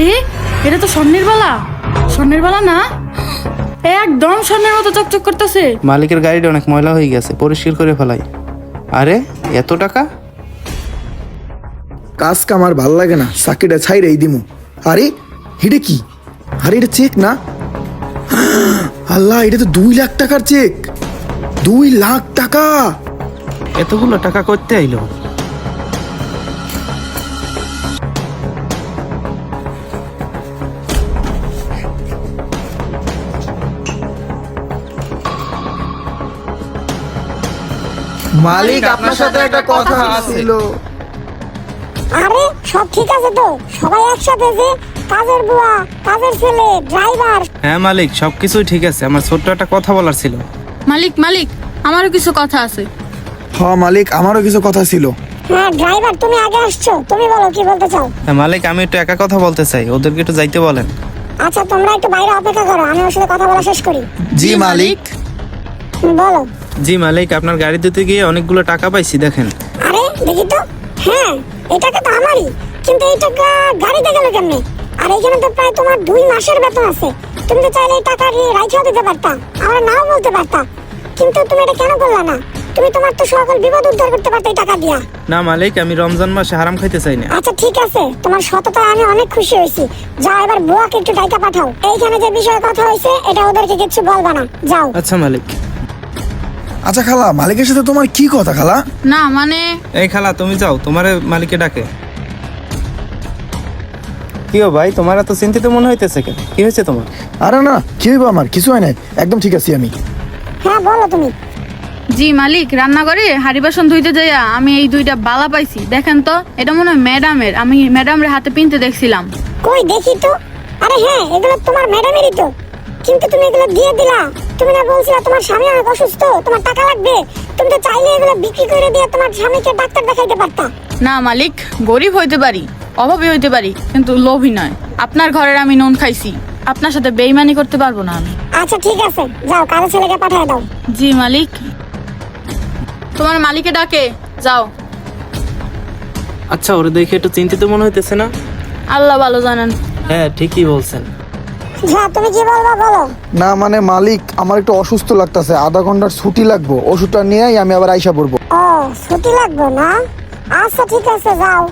আরে এটা তো স্বর্ণের বালা। স্বর্ণের বালা না? একদম স্বর্ণের মতো চকচক করতেছে। মালিকের গাড়িটা অনেক ময়লা হয়ে গেছে পরিষ্কার করে ফেলাই। আরে এত টাকা? কাজ কামার ভালো লাগে না চাকরিটা ছাই রেই দিমু। আরে এটা কি? আরে এটা চেক না? আল্লাহ এটা তো দুই লাখ টাকার চেক। দুই লাখ টাকা। এতগুলো টাকা করতে আইলো? মালিক আপনার সাথে একটা কথা ছিল। আরে সব ঠিক আছে তো? সবাই একসাথে যে কাজের বুয়া কাজের ছেলে ড্রাইভার। হ্যাঁ মালিক সবকিছুই ঠিক আছে। আমার ছোট্ট একটা কথা বলার ছিল। মালিক মালিক আমারও কিছু কথা আছে। হ মালিক আমারও কিছু কথা ছিল। হ্যাঁ ড্রাইভার তুমি আগে আসছো। তুমি বলো কি বলতে চাও? হ্যাঁ মালিক আমি একটু একা কথা বলতে চাই। ওদেরকে একটু যাইতে বলেন। আচ্ছা তোমরা একটু বাইরে অপেক্ষা করো। আমি ওর সাথে কথা বলা শেষ করি। জি মালিক। বলো। জি মালিক আপনার গাড়ি দিতে গিয়ে অনেকগুলো টাকা পাইছি দেখেন। আরে দেখি তো। হ্যাঁ এই টাকা তো আমারই কিন্তু এই টাকা গাড়িতে গেল কেমনে? আর এইখানে তো প্রায় তোমার দুই মাসের বেতন আছে। তুমি তো চাইলে এই টাকা রাইখাও দিতে পারতা আমরা নাও বলতে পারতা। কিন্তু তুমি এটা কেন করলা না? তুমি তোমার তো সকল বিপদ উদ্ধার করতে পারতে এই টাকা দিয়া। না মালিক আমি রমজান মাসে হারাম খাইতে চাই না। আচ্ছা ঠিক আছে। তোমার সততায় আমি অনেক খুশি হয়েছি। যাও এবার বুয়াকে একটু ডাইকা পাঠাও। এইখানে যে বিষয়ে কথা হয়েছে এটা ওদেরকে কিছু বলবা না। যাও। আচ্ছা মালিক। আচ্ছা খালা মালিকের সাথে তোমার কি কথা খালা? না মানে? এই খালা তুমি যাও তোমার মালিকে ডাকে। কি ও ভাই তোমার এত চিন্তিত মনে হইতেছে কেন? কি হয়েছে তোমার? আরে না কি হইব আমার? কিছু হয় নাই একদম ঠিক আছি আমি। হ্যাঁ বলো তুমি। জি মালিক রান্নাঘরে হাড়ি বাসন ধুইতে যাইয়া আমি এই দুইটা বালা পাইছি। দেখেন তো এটা মনে হয় ম্যাডামের। আমি ম্যাডামের হাতে পিনতে দেখছিলাম। কই দেখি তো? আরে হ্যাঁ এগুলো তোমার ম্যাডামেরই তো। কিন্তু তুমি এগুলো দিয়ে দিলা। তুমি না বলছিলা তোমার স্বামী অনেক অসুস্থ তোমার টাকা লাগবে। তুমি তো চাইলে এগুলো বিক্রি করে দিয়ে তোমার স্বামীকে ডাক্তার দেখাইতে পারতা। না মালিক গরিব হইতে পারি অভাবী হইতে পারি কিন্তু লোভী নয়। আপনার ঘরের আমি নুন খাইছি আপনার সাথে বেইমানি করতে পারব না আমি। আচ্ছা ঠিক আছে। যাও কারও ছেলেকে পাঠিয়ে দাও। জি মালিক। তোমার মালিকে ডাকে যাও। আচ্ছা ওরে দেখে একটু চিন্তিত মনে হইতেছে না? আল্লাহ ভালো জানেন। হ্যাঁ ঠিকই বলছেন। হ্যাঁ তুমি কি বলবা বলো। না মানে মালিক আমার একটু অসুস্থ লাগতেছে আধা ঘণ্টার ছুটি লাগবো ওষুধটা নিয়েই আমি আবার আইসা পড়ব। ও ছুটি লাগবে না? আচ্ছা ঠিক আছে যাও।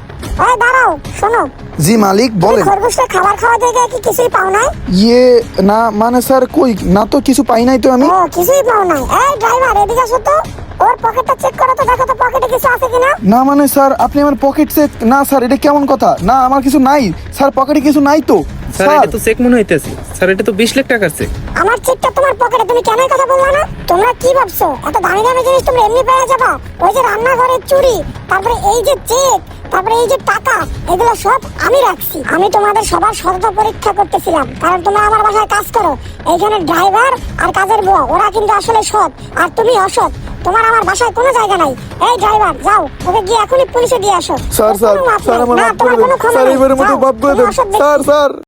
ওই দাঁড়াও শোনো। জি মালিক বলেন। খরগোশটা খাবার খাওয়া থেকে কি কিছুই পাও নাই? ইয়ে না মানে স্যার কই না তো কিছু পাই নাই তো আমি? ও কিছুই পাও নাই। এই ড্রাইভার এদিকে আসো তো। ওর পকেটটা চেক করো তো দেখো তো পকেটে কিছু আছে কিনা। না মানে স্যার আপনি আমার পকেট চেক না স্যার এটা কেমন কথা? না আমার কিছু নাই। স্যার পকেটে কিছু নাই তো। স্যার এটা তো চেক মনে হইতেছে। স্যার এটা তো বিশ লাখ টাকার চেক। আমার চেকটা তোমার পকেটে তুমি কেন কথা বললা না? তোমরা কি ভাবছ? এত দামি দামি জিনিস তোমরা এমনি পেয়ে যাবা? ওই যে রান্নাঘরের চুরি তারপরে এই যে চেক তারপরে এই যে টাকা এগুলো সব আমি রাখছি। আমি তোমাদের সবার সততা পরীক্ষা করতেছিলাম কারণ তোমরা আমার বাসায় কাজ করো। এইখানে ড্রাইভার আর কাজের বুয়া ওরা কিন্তু আসলে সৎ আর তুমি অসৎ। তোমার আমার বাসায় কোনো জায়গা নাই। এই ড্রাইভার যাও ওকে গিয়ে এখনই পুলিশে দিয়ে আসো। স্যার স্যার স্যার আমার না, মাফ তোমার করে দেন। ক্ষমা স্যার নাই। মতো মাফ করে দেন। Sir sir.